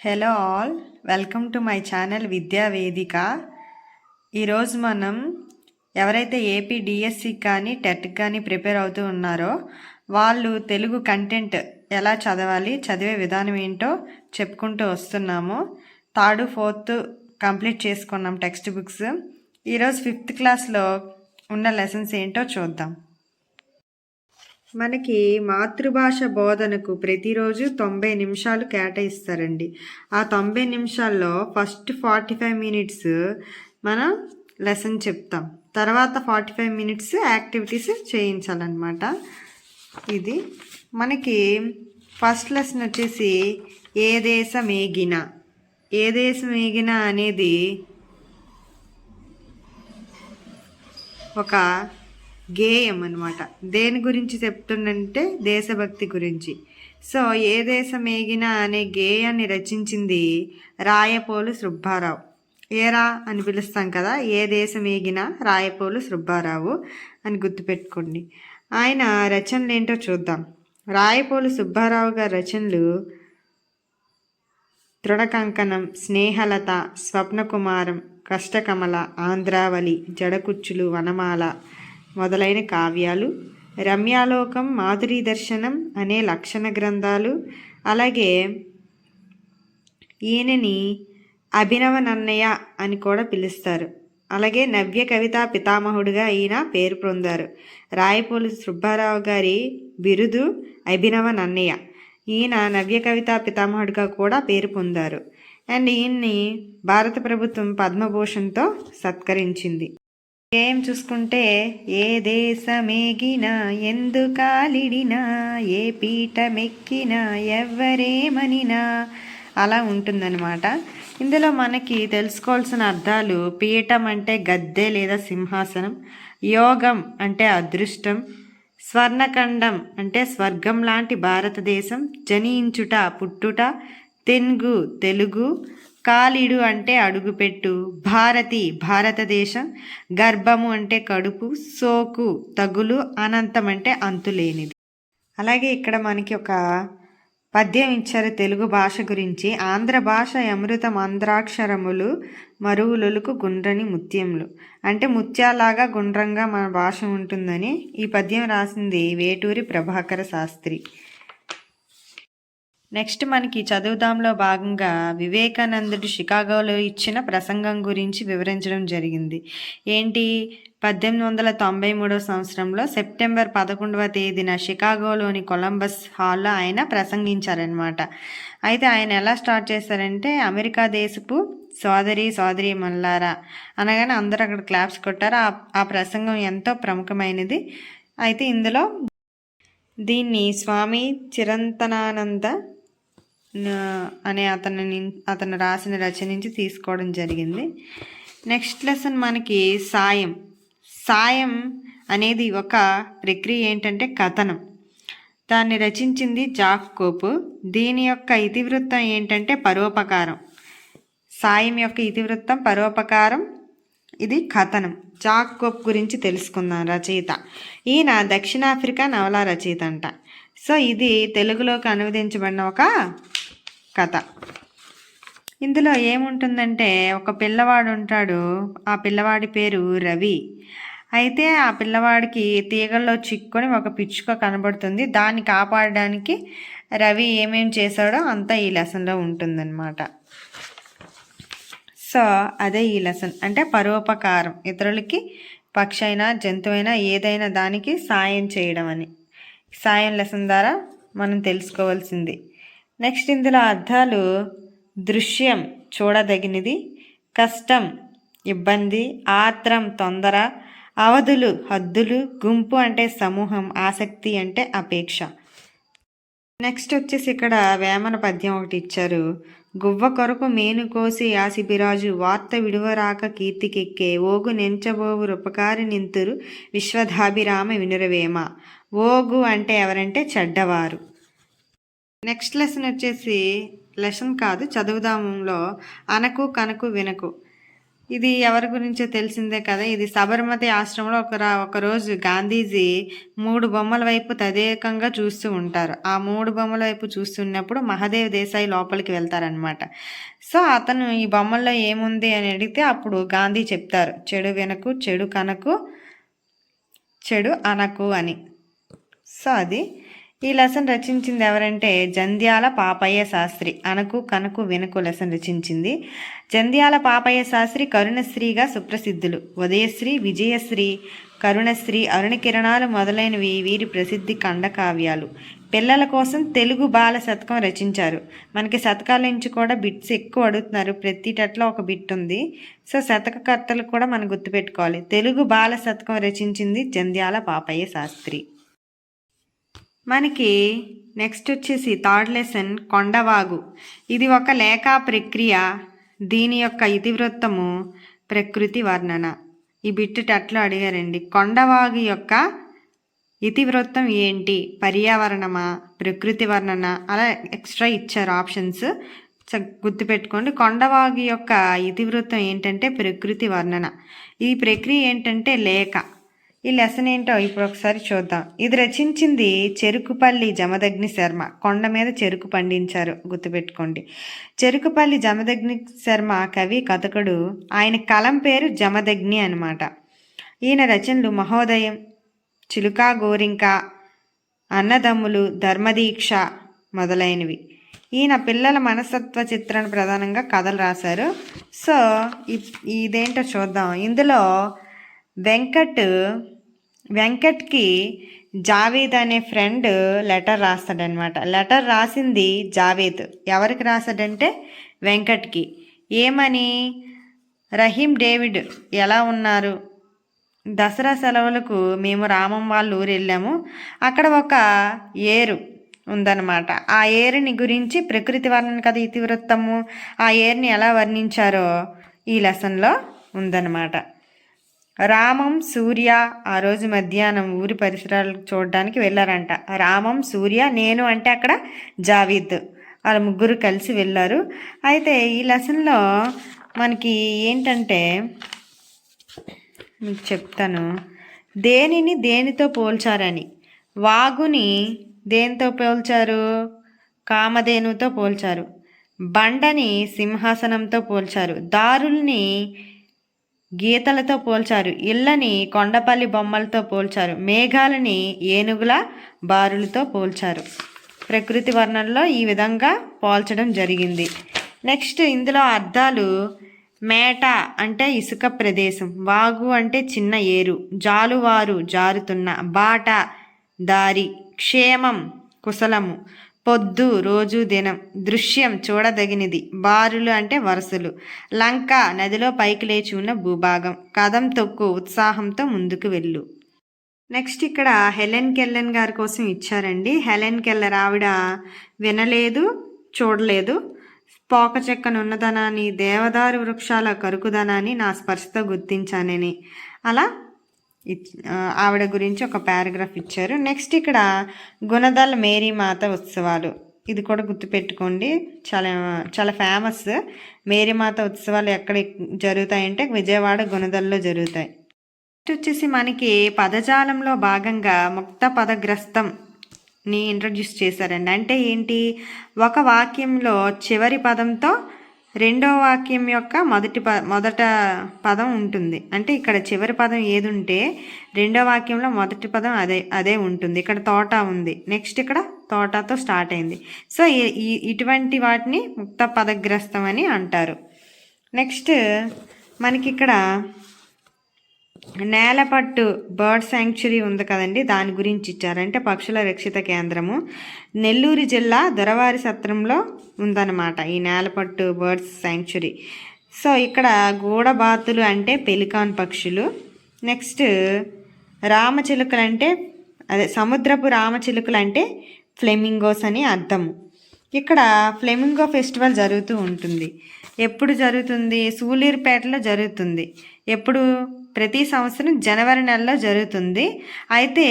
Hello all welcome to my channel Vidya Vedika ఈరోజు మనం ఎవరైతే ఏపీ డిఎస్సి కానీ టెట్ కానీ ప్రిపేర్ అవుతూ ఉన్నారో వాళ్ళు తెలుగు కంటెంట్ ఎలా చదవాలి చదివే విధానం ఏంటో చెప్పుకుంటూ వస్తున్నాము. థర్డ్ ఫోర్త్ కంప్లీట్ చేసుకున్నాం టెక్స్ట్ బుక్స్. ఈరోజు ఫిఫ్త్ క్లాస్లో ఉన్న లెసన్స్ ఏంటో చూద్దాం. మనకి మాతృభాష బోధనకు ప్రతిరోజు తొంభై నిమిషాలు కేటాయిస్తారండి. ఆ తొంభై నిమిషాల్లో ఫస్ట్ ఫార్టీ ఫైవ్ మినిట్స్ మనం లెసన్ చెప్తాం. తర్వాత ఫార్టీ ఫైవ్ మినిట్స్ యాక్టివిటీస్ చేయించాలన్నమాట. ఇది మనకి ఫస్ట్ లెసన్ వచ్చేసి ఏ దేశం ఏగిన ఏ దేశం ఏగిన అనేది ఒక గేయం అనమాట దేని గురించి చెప్తుండంటే దేశభక్తి గురించి. సో ఏ దేశం ఏగినా అనే గేయాన్ని రచించింది రాయపోలు సుబ్బారావు. ఏరా అని పిలుస్తాం కదా ఏ దేశం ఏగినా రాయపోలు సుబ్బారావు అని గుర్తుపెట్టుకోండి. ఆయన రచనలు ఏంటో చూద్దాం. రాయపోలు సుబ్బారావు గారి రచనలు తృణకంకణం స్నేహలత స్వప్నకుమారం కష్టకమల ఆంధ్రావళి జడకుచ్చులు వనమాల మొదలైన కావ్యాలు రమ్యాలోకం మాధురి దర్శనం అనే లక్షణ గ్రంథాలు అలాగే ఈయనని అభినవ నన్నయ్య అని కూడా పిలుస్తారు. అలాగే నవ్య కవితా పితామహుడిగా ఈయన పేరు పొందారు. రాయపూలి సుబ్బారావు గారి బిరుదు అభినవ నన్నయ్య ఈయన నవ్య కవితా పితామహుడిగా కూడా పేరు పొందారు. అండ్ ఈయన్ని భారత ప్రభుత్వం పద్మభూషణ్తో సత్కరించింది. ఏం చూసుకుంటే ఏ దేశమేగినా ఎందు కాలిడినా ఏ పీఠమెక్కినా ఎవ్వరేమనినా. అలా ఉంటుందన్నమాట. ఇందులో మనకి తెలుసుకోవాల్సిన అర్థాలు పీఠం అంటే గద్దె లేదా సింహాసనం యోగం అంటే అదృష్టం స్వర్ణఖండం అంటే స్వర్గం లాంటి భారతదేశం జనించుట పుట్టుట తెన్గు తెలుగు కాలిడు అంటే అడుగుపెట్టు భారతి భారతదేశం గర్భము అంటే కడుపు సోకు తగులు అనంతం అంటే అంతులేనిది. అలాగే ఇక్కడ మనకి ఒక పద్యం ఇచ్చారు తెలుగు భాష గురించి. ఆంధ్ర భాష అమృత మంద్రాక్షరములు మరువులకు గుండ్రని ముత్యములు. అంటే ముత్యాలాగా గుండ్రంగా మన భాష ఉంటుందని ఈ పద్యం రాసింది వేటూరి ప్రభాకర శాస్త్రి. నెక్స్ట్ మనకి చదువుదాంలో భాగంగా వివేకానందుడు షికాగోలో ఇచ్చిన ప్రసంగం గురించి వివరించడం జరిగింది. ఏంటి? పద్దెనిమిది వందల తొంభై మూడో సంవత్సరంలో సెప్టెంబర్ పదకొండవ తేదీన షికాగోలోని కొలంబస్ హాల్లో ఆయన ప్రసంగించారనమాట అయితే ఆయన ఎలా స్టార్ట్ చేశారంటే అమెరికా దేశపు సోదరి సోదరి మల్లారా అనగానే అందరూ అక్కడ క్లాప్స్ కొట్టారు. ఆ ప్రసంగం ఎంతో ప్రముఖమైనది. అయితే ఇందులో దీన్ని స్వామి చిరంతనానంద అనే అతని అతను రాసిన రచన నుంచి తీసుకోవడం జరిగింది. నెక్స్ట్ లెసన్ మనకి సాయం. సాయం అనేది ఒక ప్రక్రియ ఏంటంటే కథనం. దాన్ని రచించింది జాక్ కోపు. దీని యొక్క ఇతివృత్తం ఏంటంటే పరోపకారం. సాయం యొక్క ఇతివృత్తం పరోపకారం ఇది కథనం. జాక్ కోప్ గురించి తెలుసుకుందాం రచయిత. ఈయన దక్షిణాఫ్రికా నవలా రచయిత అంట. సో ఇది తెలుగులోకి అనువదించబడిన ఒక కథ. ఇందులో ఏముంటుందంటే ఒక పిల్లవాడు ఉంటాడు. ఆ పిల్లవాడి పేరు రవి. అయితే ఆ పిల్లవాడికి తీగల్లో చిక్కుని ఒక పిచ్చుక కనబడుతుంది. దాన్ని కాపాడడానికి రవి ఏమేం చేశాడో అంతా ఈ లెసన్లో ఉంటుందన్నమాట. సో అదే ఈ లెసన్. అంటే పరోపకారం. ఇతరులకి పక్షి అయినా జంతువైనా ఏదైనా దానికి సాయం చేయడం అని. సాయం లెసన్ ద్వారా మనం తెలుసుకోవాల్సింది. నెక్స్ట్ ఇందులో అర్థాలు దృశ్యం చూడదగినది కష్టం ఇబ్బంది ఆత్రం తొందర అవధులు హద్దులు గుంపు అంటే సమూహం ఆసక్తి అంటే అపేక్ష. నెక్స్ట్ వచ్చేసి ఇక్కడ వేమన పద్యం ఒకటి ఇచ్చారు. గువ్వ కొరకు మేను కోసి ఆసిబిరాజు వార్త విడువరాక కీర్తికెక్కే ఓగు నెంచబోవు రూపకారి నింతురు విశ్వధాభిరామ వినురవేమ. ఓగు అంటే ఎవరంటే చెడ్డవారు. నెక్స్ట్ లెసన్ వచ్చేసి లెసన్ కాదు చదువుదామంలో అనకు కనకు వినకు. ఇది ఎవరి గురించో తెలిసిందే కదా ఇది సబర్మతి ఆశ్రమంలో ఒక ఒకరోజు గాంధీజీ మూడు బొమ్మల వైపు తదేకంగా చూస్తూ ఉంటారు. ఆ మూడు బొమ్మల వైపు చూస్తున్నప్పుడు మహాదేవ్ దేశాయి లోపలికి వెళ్తారనమాట సో అతను ఈ బొమ్మల్లో ఏముంది అని అడిగితే అప్పుడు గాంధీ చెప్తారు చెడు వెనకు చెడు కనకు చెడు అనకు అని. సో అది ఈ లెసన్ రచించింది ఎవరంటే జంధ్యాల పాపయ్య శాస్త్రి. అనకు కనకు వెనుకు లెసన్ రచించింది. జంధ్యాల పాపయ్య శాస్త్రి కరుణశ్రీగా సుప్రసిద్ధులు. ఉదయశ్రీ విజయశ్రీ కరుణశ్రీ అరుణ కిరణాలు మొదలైనవి వీరి ప్రసిద్ధి ఖండకావ్యాలు. పిల్లల కోసం తెలుగు బాల శతకం రచించారు. మనకి శతకాల నుంచి కూడా బిట్స్ ఎక్కువ అడుగుతున్నారు. ప్రతి టట్లో ఒక బిట్ ఉంది. సో శతకకర్తలు కూడా మనం గుర్తుపెట్టుకోవాలి. తెలుగు బాల శతకం రచించింది జంధ్యాల పాపయ్య శాస్త్రి. మనకి నెక్స్ట్ వచ్చేసి థర్డ్ లెసన్ కొండవాగు. ఇది ఒక లేఖా ప్రక్రియ. దీని యొక్క ఇతివృత్తము ప్రకృతి వర్ణన. ఈ బిట్టు టట్లో అడిగారండి. కొండవాగు యొక్క ఇతివృత్తం ఏంటి? పర్యావరణమా? ప్రకృతి వర్ణన? అలా ఎక్స్ట్రా ఇచ్చారు ఆప్షన్స్ చ గుర్తుపెట్టుకోండి. కొండవాగు యొక్క ఇతివృత్తం ఏంటంటే ప్రకృతి వర్ణన. ఈ ప్రక్రియ ఏంటంటే లేఖ. ఈ లెసన్ ఏంటో ఇప్పుడు ఒకసారి చూద్దాం. ఇది రచించింది చెరుకుపల్లి జమదగ్ని శర్మ. కొండ మీద చెరుకు పండించారు. గుర్తుపెట్టుకోండి. చెరుకుపల్లి జమదగ్ని శర్మ కవి కథకుడు. ఆయన కలం పేరు జమదగ్ని అనమాట ఈయన రచనలు మహోదయం చిలుకా గోరింక అన్నదమ్ములు ధర్మదీక్ష మొదలైనవి. ఈయన పిల్లల మనస్తత్వ చిత్రను ప్రధానంగా కథలు రాశారు. సో ఇదేంటో చూద్దాం. ఇందులో వెంకట్ వెంకట్కి జావేద్ అనే ఫ్రెండ్ లెటర్ రాస్తాడనమాట లెటర్ రాసింది జావేద్. ఎవరికి రాసాడంటే వెంకట్కి. ఏమని? రహీం డేవిడ్ ఎలా ఉన్నారు? దసరా సెలవులకు మేము రామం వాళ్ళ ఊరు వెళ్ళాము అక్కడ ఒక ఏరు ఉందన్నమాట. ఆ ఏరుని గురించి ప్రకృతి వర్ణన కథ ఇతివృత్తము. ఆ ఏరుని ఎలా వర్ణించారో ఈ లెసన్లో ఉందన్నమాట. రామం సూర్య ఆ రోజు మధ్యాహ్నం ఊరి పరిసరాలు చూడడానికి వెళ్ళారంట. రామం సూర్య నేను అంటే అక్కడ జావీద్. వాళ్ళ ముగ్గురు కలిసి వెళ్ళారు. అయితే ఈ లెసన్లో మనకి ఏంటంటే మీకు చెప్తాను. దేనిని దేనితో పోల్చారని? వాగుని దేనితో పోల్చారు? కామధేనుతో పోల్చారు. బండని సింహాసనంతో పోల్చారు. దారుల్ని గీతలతో పోల్చారు. ఇళ్ళని కొండపల్లి బొమ్మలతో పోల్చారు. మేఘాలని ఏనుగుల బారులతో పోల్చారు. ప్రకృతి వర్ణనలో ఈ విధంగా పోల్చడం జరిగింది. నెక్స్ట్ ఇందులో అర్థాలు మేట అంటే ఇసుక ప్రదేశం వాగు అంటే చిన్న ఏరు జాలువారు జారుతున్న బాట దారి క్షేమం కుశలము. పొద్దు రోజు దినం దృశ్యం చూడదగినది. బారులు అంటే వరుసలు. లంక నదిలో పైకి లేచి ఉన్న భూభాగం. కదం తొక్కు ఉత్సాహంతో ముందుకు వెళ్ళు. నెక్స్ట్ ఇక్కడ హెలెన్ కెల్లెన్ గారి కోసం ఇచ్చారండి. హెలెన్ కెల్లర్ ఆవిడ వినలేదు చూడలేదు. పోక చెక్కను ఉన్నదనాన్ని దేవదారు వృక్షాల కరుకుదనాన్ని నా స్పర్శతో గుర్తించానని. అలా ఆవిడ గురించి ఒక పారాగ్రాఫ్ ఇచ్చారు. నెక్స్ట్ ఇక్కడ గుణదల్ మేరీ మాత ఉత్సవాలు. ఇది కూడా గుర్తుపెట్టుకోండి. చాలా చాలా ఫేమస్. మేరీమాత ఉత్సవాలు ఎక్కడ జరుగుతాయంటే విజయవాడ గుణదల్లో జరుగుతాయి. నెక్స్ట్ వచ్చేసి మనకి పదజాలంలో భాగంగా ముక్త పదగ్రస్తం ని ఇంట్రడ్యూస్ చేశారండి. అంటే ఏంటి? ఒక వాక్యంలో చివరి పదంతో రెండో వాక్యం యొక్క మొదటి ప మొదట పదం ఉంటుంది. అంటే ఇక్కడ చివరి పదం ఏది ఉంటే రెండో వాక్యంలో మొదటి పదం అదే అదే ఉంటుంది. ఇక్కడ తోట ఉంది. నెక్స్ట్ ఇక్కడ తోటతో స్టార్ట్ అయింది. సో ఈ ఇటువంటి వాటిని ముక్త పదగ్రస్తం అని అంటారు. నెక్స్ట్ మనకి ఇక్కడ నేలపట్టు బర్డ్ శాంక్చురీ ఉంది కదండి దాని గురించి ఇచ్చారంటే పక్షుల రక్షిత కేంద్రము. నెల్లూరు జిల్లా దొరవారి సత్రంలో ఉందన్నమాట ఈ నేలపట్టు బర్డ్స్ శాంక్చురీ సో ఇక్కడ గూడబాతులు అంటే పెలికాన్ పక్షులు. నెక్స్ట్ రామచిలుకలు అంటే అదే సముద్రపు రామచిలుకలు అంటే ఫ్లెమింగోస్ అని అర్థము. ఇక్కడ ఫ్లెమింగో ఫెస్టివల్ జరుగుతూ ఉంటుంది. ఎప్పుడు జరుగుతుంది? సూలూరుపేటలో జరుగుతుంది. ఎప్పుడు? ప్రతి సంవత్సరం జనవరి నెలలో జరుగుతుంది. అయితే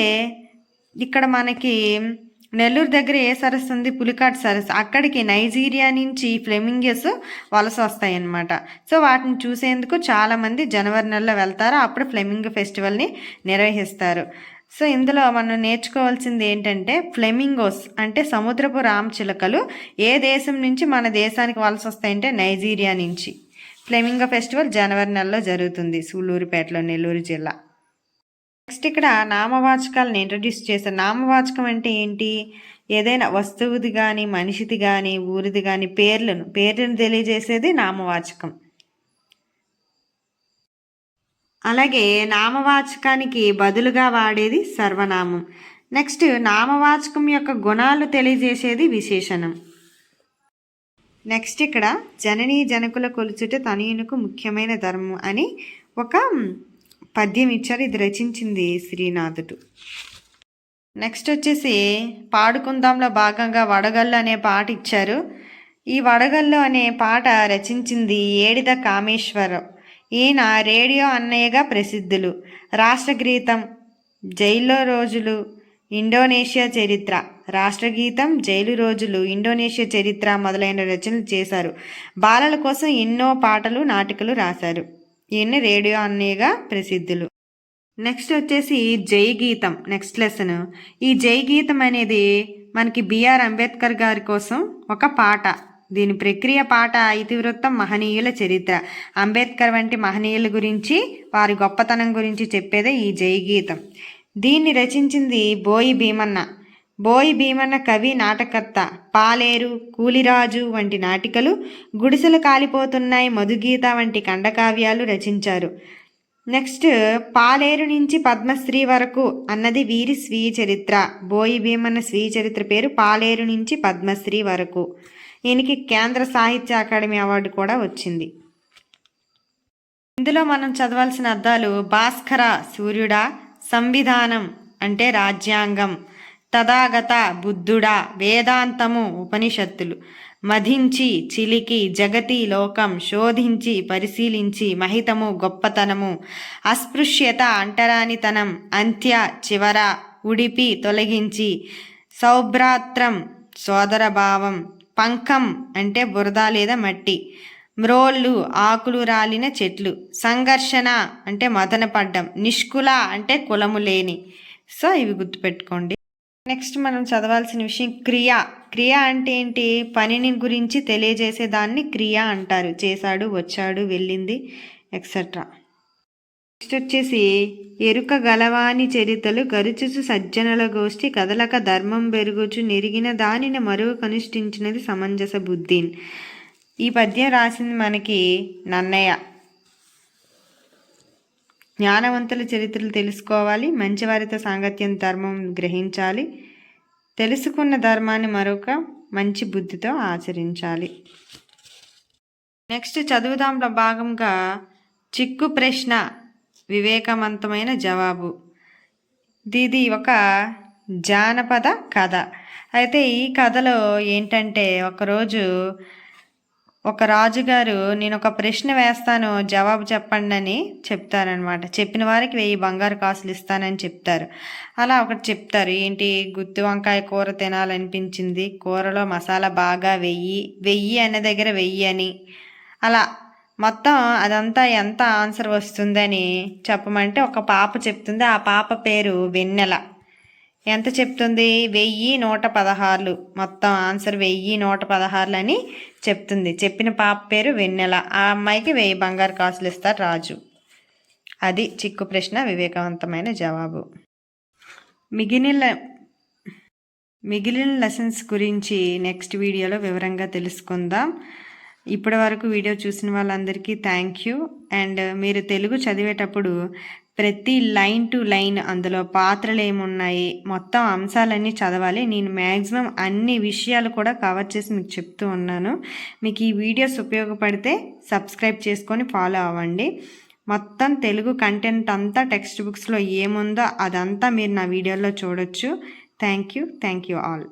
ఇక్కడ మనకి నెల్లూరు దగ్గర ఏ సరస్సు ఉంది? పులికాట్ సరస్సు. అక్కడికి నైజీరియా నుంచి ఫ్లెమింగస్ వలస వస్తాయన్నమాట. సో వాటిని చూసేందుకు చాలామంది జనవరి నెలలో వెళ్తారు. అప్పుడు ఫ్లెమింగ్ ఫెస్టివల్ని నిర్వహిస్తారు. సో ఇందులో మనం నేర్చుకోవాల్సింది ఏంటంటే ఫ్లెమింగోస్ అంటే సముద్రపు రామచిలకలు ఏ దేశం నుంచి మన దేశానికి వలస వస్తాయంటే నైజీరియా నుంచి. ఫ్లెమింగో ఫెస్టివల్ జనవరి నెలలో జరుగుతుంది సూళ్ళూరుపేటలో నెల్లూరు జిల్లా. నెక్స్ట్ ఇక్కడ నామవాచకాలను ఇంట్రడ్యూస్ చేశారు నామవాచకం అంటే ఏంటి? ఏదైనా వస్తువుది కానీ మనిషిది కానీ ఊరిది కానీ పేర్లను పేర్లను తెలియజేసేది నామవాచకం. అలాగే నామవాచకానికి బదులుగా వాడేది సర్వనామం. నెక్స్ట్ నామవాచకం యొక్క గుణాలు తెలియజేసేది విశేషణం. నెక్స్ట్ ఇక్కడ జననీ జనకుల కొలుచుట తనయునకు ముఖ్యమైన ధర్మం అని ఒక పద్యం ఇచ్చారు. ఇది రచించింది శ్రీనాథుడు. నెక్స్ట్ వచ్చేసి పాడుకుందాంలో భాగంగా వడగల్లు అనే పాట ఇచ్చారు. ఈ వడగల్లు అనే పాట రచించింది ఏడిద కామేశ్వరం. ఈయన రేడియో అన్నయ్యగా ప్రసిద్ధులు. రాష్ట్రగీతం జైల్లో రోజులు ఇండోనేషియా చరిత్ర. రాష్ట్రగీతం జైలు రోజులు ఇండోనేషియా చరిత్ర మొదలైన రచనలు చేశారు. బాలల కోసం ఎన్నో పాటలు నాటికలు రాశారు. ఈయన్ని రేడియో అన్నయ్యగా ప్రసిద్ధులు. నెక్స్ట్ వచ్చేసి జై గీతం. Next lesson. ఈ జై గీతం అనేది మనకి బిఆర్ అంబేద్కర్ గారి కోసం ఒక పాట. దీని ప్రక్రియ పాట ఇతివృత్తం మహనీయుల చరిత్ర. అంబేద్కర్ వంటి మహనీయుల గురించి వారి గొప్పతనం గురించి చెప్పేదే ఈ జై గీతం. దీన్ని రచించింది బోయి భీమన్న. బోయి భీమన్న కవి నాటకర్త పాలేరు కూలిరాజు వంటి నాటికలు గుడిసెలు కాలిపోతున్నాయి. మధుగీత వంటి ఖండకావ్యాలు రచించారు. నెక్స్ట్ పాలేరు నుంచి పద్మశ్రీ వరకు అన్నది వీరి స్వీయ చరిత్ర. బోయి భీమన్న స్వీయ చరిత్ర పేరు పాలేరు నుంచి పద్మశ్రీ వరకు. ఈయనకి కేంద్ర సాహిత్య అకాడమీ అవార్డు కూడా వచ్చింది. ఇందులో మనం చదవాల్సిన అర్థాలు భాస్కర సూర్యుడా సంవిధానం అంటే రాజ్యాంగం. తథాగత బుద్ధుడా వేదాంతము ఉపనిషత్తులు. మధించి చిలికి జగతి లోకం శోధించి పరిశీలించి మహితము గొప్పతనము. అస్పృశ్యత అంటరానితనం అంత్య చివర ఉడిపి తొలగించి సౌభ్రాత్రం సోదరభావం. పంకం అంటే బురద లేదా మట్టి. మ్రోళ్ళు ఆకులు రాలిన చెట్లు. సంఘర్షణ అంటే మదన పడ్డం నిష్కుల అంటే కులము లేని. సో ఇవి గుర్తుపెట్టుకోండి. నెక్స్ట్ మనం చదవాల్సిన విషయం క్రియ. క్రియ అంటే ఏంటి? పనిని గురించి తెలియజేసే దాన్ని క్రియ అంటారు. చేశాడు వచ్చాడు వెళ్ళింది ఎక్సెట్రా. నెక్స్ట్ వచ్చేసి ఎరుక గలవాని చరితలు గరుచుచు సజ్జనుల గోష్ఠి కదలక ధర్మం పెరుగుచు నెరిగిన దానిని మరువు కనుష్ఠించినది సమంజస బుద్ధిన్. ఈ పద్యం రాసింది మనకి నన్నయ్య. జ్ఞానవంతుల చరిత్రలు తెలుసుకోవాలి మంచివారితో సాంగత్యం ధర్మం గ్రహించాలి తెలుసుకున్న ధర్మాన్ని మరొక మంచి బుద్ధితో ఆచరించాలి. నెక్స్ట్ చదువుదాంలో భాగంగా చిక్కు ప్రశ్న వివేకవంతమైన జవాబు. ఇది ఒక జానపద కథ. అయితే ఈ కథలో ఏంటంటే ఒకరోజు ఒక రాజుగారు నేను ఒక ప్రశ్న వేస్తాను జవాబు చెప్పండి అని చెప్తారనమాట చెప్పిన వారికి వెయ్యి బంగారు కాసులు ఇస్తానని చెప్తారు. అలా ఒకటి చెప్తారు. ఏంటి గుత్తి వంకాయ కూర తినాలనిపించింది? కూరలో మసాలా బాగా వెయ్యి వెయ్యి అనే దగ్గర వెయ్యి అని. అలా మొత్తం అదంతా ఎంత ఆన్సర్ వస్తుందని చెప్పమంటే ఒక పాప చెప్తుంది. ఆ పాప పేరు వెన్నెల. ఎంత చెప్తుంది? వెయ్యి నూట పదహారులు. మొత్తం ఆన్సర్ వెయ్యి నూట పదహారులు అని చెప్తుంది. చెప్పిన పాప పేరు వెన్నెల. ఆ అమ్మాయికి వెయ్యి బంగారు కాసులు ఇస్తారు రాజు. అది చిక్కు ప్రశ్న వివేకవంతమైన జవాబు. మిగిలిన మిగిలిన లెసన్స్ గురించి నెక్స్ట్ వీడియోలో వివరంగా తెలుసుకుందాం. ఇప్పటి వరకు వీడియో చూసిన వాళ్ళందరికీ థ్యాంక్ యూ. అండ్ మీరు తెలుగు చదివేటప్పుడు ప్రతి లైన్ టు లైన్ అందులో పాత్రలు ఏమున్నాయి మొత్తం అంశాలన్నీ చదవాలి. నేను మ్యాక్సిమం అన్ని విషయాలు కూడా కవర్ చేసి మీకు చెప్తూ ఉన్నాను. మీకు ఈ వీడియోస్ ఉపయోగపడితే సబ్స్క్రైబ్ చేసుకొని ఫాలో అవ్వండి. మొత్తం తెలుగు కంటెంట్ అంతా టెక్స్ట్ బుక్స్లో ఏముందో అదంతా మీరు నా వీడియోలో చూడొచ్చు. Thank you. Thank you all.